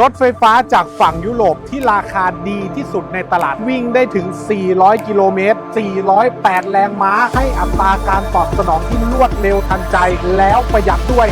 รถไฟฟ้าจากฝั่งยุโรปที่ราคาดีที่สุดในตลาดวิ่งได้ถึง 400 กิโลเมตร 408 แรงม้า ให้อัตราการตอบสนองที่รวดเร็วทันใจแล้วประหยัดด้วย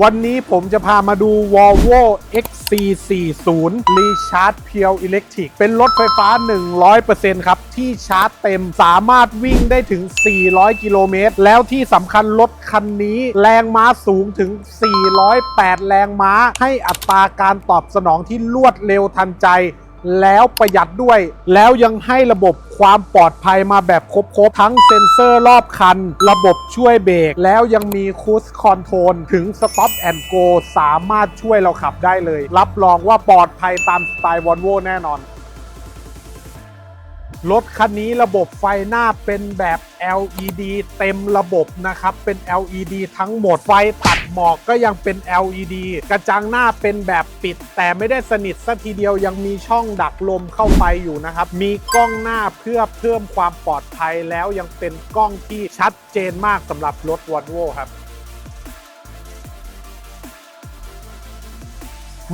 วันนี้ผมจะพามาดู Volvo XC40 Recharge Pure Electric เป็นรถไฟฟ้า 100%ครับ ที่ชาร์จเต็มสามารถวิ่งได้ถึง 400 กิโลเมตร แล้วที่สำคัญรถคันนี้ แรงม้าสูงถึง 408 แรงม้า ให้อัตราการตอบสนองที่รวดเร็วทันใจ แล้วประหยัดด้วย แล้วยังให้ระบบความปลอดภัยมาแบบครบๆ ทั้งเซ็นเซอร์รอบคัน ระบบช่วยเบรก แล้วยังมีคูสคอนโทรลถึง Stop and Go สามารถช่วยเราขับได้เลย รับรองว่าปลอดภัยตามสไตล์วอลโวแน่นอน รถคันนี้ระบบไฟหน้าเป็นแบบ LED เต็มระบบนะครับ เป็น LED ทั้งหมด ไฟตัดหมอกก็ยังเป็น LED กระจังหน้าเป็นแบบปิด แต่ไม่ได้สนิทสัทีเดียวยังมีช่องดักลมเข้าไปอยู่นะครับ มีกล้องหน้าเพื่อเพิ่มความปลอดภัยแล้วยังเป็นกล้องที่ชัดเจนมากสำหรับรถวอลโวครับ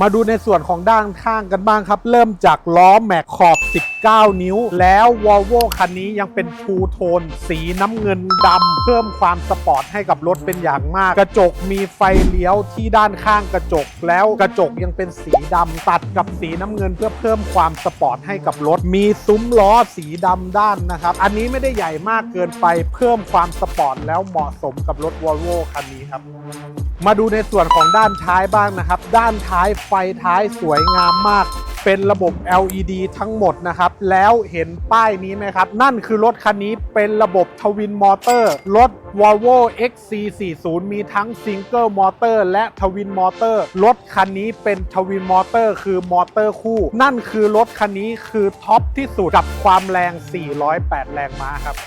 มาดูในส่วนของด้านข้างกันบ้างครับ เริ่มจากล้อแม็กขอบ 19 นิ้ว แล้ว Volvo คันนี้ยังเป็นทูโทน สีน้ำเงินดำเพิ่มความสปอร์ตให้กับรถเป็นอย่างมาก กระจกมีไฟเลี้ยวที่ด้านข้างกระจก แล้วกระจกยังเป็นสีดำตัดกับสีน้ำเงินเพื่อเพิ่มความสปอร์ตให้กับรถ มีซุ้มล้อสีดำด้านนะครับ อันนี้ไม่ได้ใหญ่มากเกินไปเพิ่มความสปอร์ตแล้วเหมาะสมกับรถ Volvo คันนี้ครับมาดูในส่วนของด้านท้ายบ้างนะครับ ด้านท้ายไฟท้ายสวยงามมากเป็นระบบ LED ทั้งหมดนะครับ แล้วเห็นป้ายนี้ไหมครับ นั่นคือรถคันนี้เป็นระบบทวินมอเตอร์ รถ Volvo XC40 มีทั้งซิงเกิลมอเตอร์และทวินมอเตอร์ รถคันนี้เป็นทวินมอเตอร์ คือมอเตอร์คู่ นั่นคือรถคันนี้คือท็อปที่สุดกับความแรง 408 แรงม้าครับ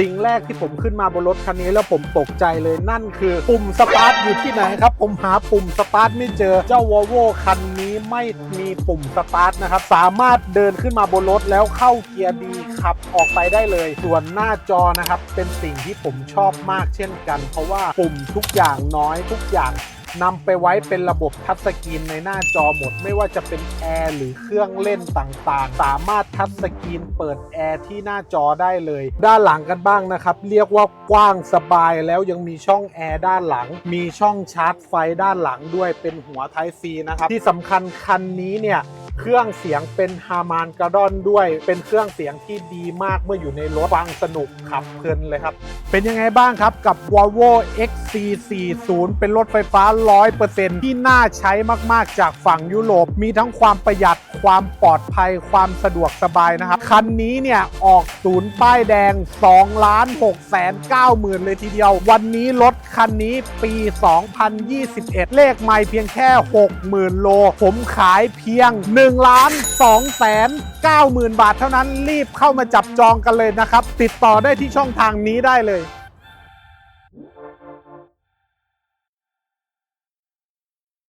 สิ่งแรกที่ผมขึ้นมาบนรถคันนี้แล้วผมตกใจเลยนั่นคือปุ่มสตาร์ทอยู่ที่ไหนครับ ผมหาปุ่มสตาร์ทไม่เจอเจ้า Volvo คันนี้ไม่มีปุ่มสตาร์ทนะครับสามารถเดินขึ้นมาบนรถแล้วเข้าเกียร์ดีขับออกไปได้เลย ส่วนหน้าจอนะครับเป็นสิ่งที่ผมชอบมากเช่นกัน เพราะว่าปุ่มทุกอย่างน้อยทุกอย่าง นำไปไว้เป็นระบบทัชสกรีนในหน้าจอหมด ไม่ว่าจะเป็นแอร์หรือเครื่องเล่นต่างๆ สามารถทัชสกรีนเปิดแอร์ที่หน้าจอได้เลย ด้านหลังกันบ้างนะครับ เรียกว่ากว้างสบายแล้วยังมีช่องแอร์ด้านหลัง มีช่องชาร์จไฟด้านหลังด้วยเป็นหัวไทซีนะครับที่สำคัญคันนี้เนี่ย เครื่องเสียงเป็นฮามานกระดอนด้วย เป็นเครื่องเสียงที่ดีมากเมื่ออยู่ในรถฟังสนุกขับเพลินเลยครับ เป็นยังไงบ้างครับกับ Volvo XC40 เป็นรถไฟฟ้า 100%ที่น่าใช้มากๆจากฝั่งยุโรปมีทั้งความประหยัด ความปลอดภัยความสะดวกสบายนะครับ คันนี้เนี่ยออกศูนย์ป้ายแดง2ล้าน6แสน9หมื่นเลยทีเดียว วันนี้รถคันนี้ปี 2021 เลขไม่เพียงแค่ 60,000 โล ผมขายเพียง1ล้าน2แสน9หมื่นบาทเท่านั้นรีบเข้ามาจับจองกันเลยนะครับ ติดต่อได้ที่ช่องทางนี้ได้เลย